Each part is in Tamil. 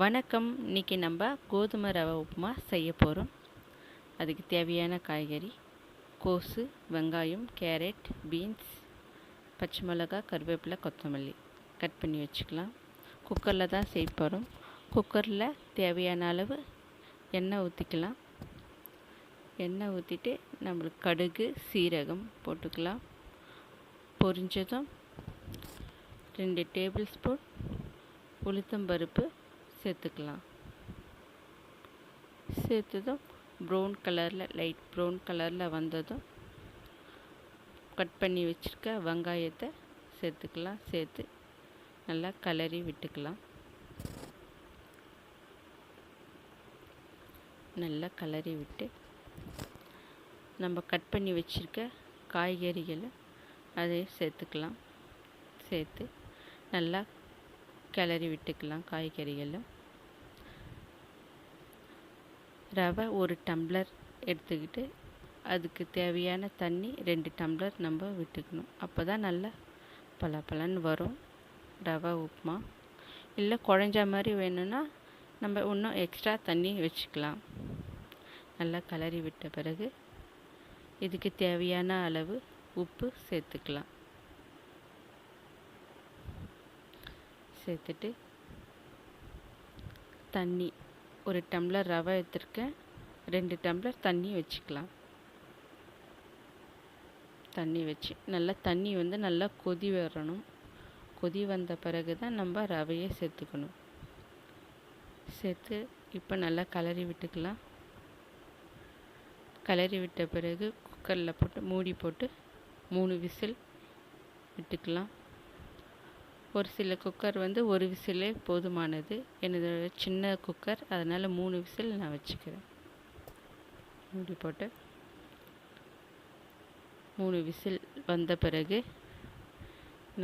வணக்கம். இன்றைக்கி நம்ம கோதுமை ரவை உப்புமா செய்ய போகிறோம் அதுக்கு தேவையான காய்கறி கோசு வெங்காயம் கேரட் பீன்ஸ் பச்சை மிளகா கருவேப்பிலை கொத்தமல்லி. கட் பண்ணி வச்சுக்கலாம். குக்கரில் தான் செய்ய போகிறோம் குக்கரில் தேவையான அளவு எண்ணெய் ஊற்றிக்கலாம் எண்ணெய் ஊற்றிட்டு நம்மளுக்கு கடுகு சீரகம் போட்டுக்கலாம். பொரிஞ்சதும் ரெண்டு டேபிள் ஸ்பூன் உளுத்தம்பருப்பு சேர்த்துக்கலாம். சேர்த்ததும் ப்ரௌன் கலரில் லைட் ப்ரௌன் கலரில் வந்ததும் கட் பண்ணி வச்சுருக்க வெங்காயத்தை சேர்த்துக்கலாம். சேர்த்து நல்லா கலரி விட்டுக்கலாம். நல்லா கலரி விட்டு நம்ம கட் பண்ணி வச்சுருக்க காய்கறிகளை அதை சேர்த்துக்கலாம். சேர்த்து நல்லா கிளறி விட்டுக்கலாம் காய்கறிகளை. ரவை ஒரு டம்ளர் எடுத்துக்கிட்டு அதுக்கு தேவையான தண்ணி ரெண்டு டம்ளர் நம்ம விட்டுக்கணும். அப்போ தான் நல்லா பளபளன்னு வரும் ரவை உப்புமா. இல்லை குழஞ்ச மாதிரி வேணும்னா நம்ம இன்னும் எக்ஸ்ட்ரா தண்ணி வச்சுக்கலாம். நல்லா கிளறி விட்ட பிறகு இதுக்கு தேவையான அளவு உப்பு சேர்த்துக்கலாம். சேர்த்துட்டு தண்ணி ஒரு டம்ளர் ரவை எடுத்துருக்கேன். ரெண்டு டம்ளர் தண்ணி வச்சுக்கலாம். தண்ணி வச்சு நல்லா தண்ணி வந்து நல்லா கொதி வரணும். கொதி வந்த பிறகு தான் நம்ம ரவையை சேர்த்துக்கணும். சேர்த்து இப்போ நல்லா கலரி விட்டுக்கலாம். கலரி விட்ட பிறகு குக்கரில் போட்டு மூடி போட்டு மூணு விசில் விட்டுக்கலாம். ஒரு சில குக்கர் வந்து ஒரு விசிலே போதுமானது. எனது சின்ன குக்கர் அதனால் மூணு விசில் நான் வச்சுக்கிறேன். மூடி போட்டு. மூணு விசில் வந்த பிறகு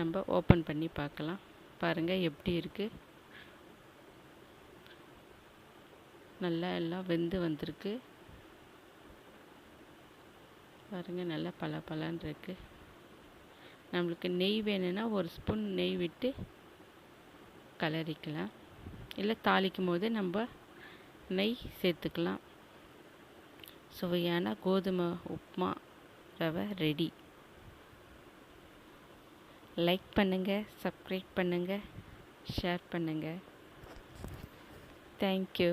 நம்ம ஓப்பன் பண்ணி பார்க்கலாம். பாருங்கள் எப்படி இருக்குது நல்லா எல்லாம் வெந்து வந்திருக்கு. பாருங்கள் நல்லா பல பலன்னு இருக்குது நம்மளுக்கு நெய் வேணும்னா ஒரு ஸ்பூன் நெய் விட்டு கலரிக்கலாம். இல்லை தாளிக்கும் போது நம்ம நெய் சேர்த்துக்கலாம். சுவையான கோதுமை உப்புமா ரவை ரெடி லைக் பண்ணுங்கள் சப்ஸ்கிரைப் பண்ணுங்கள் ஷேர் பண்ணுங்கள் தேங்க்யூ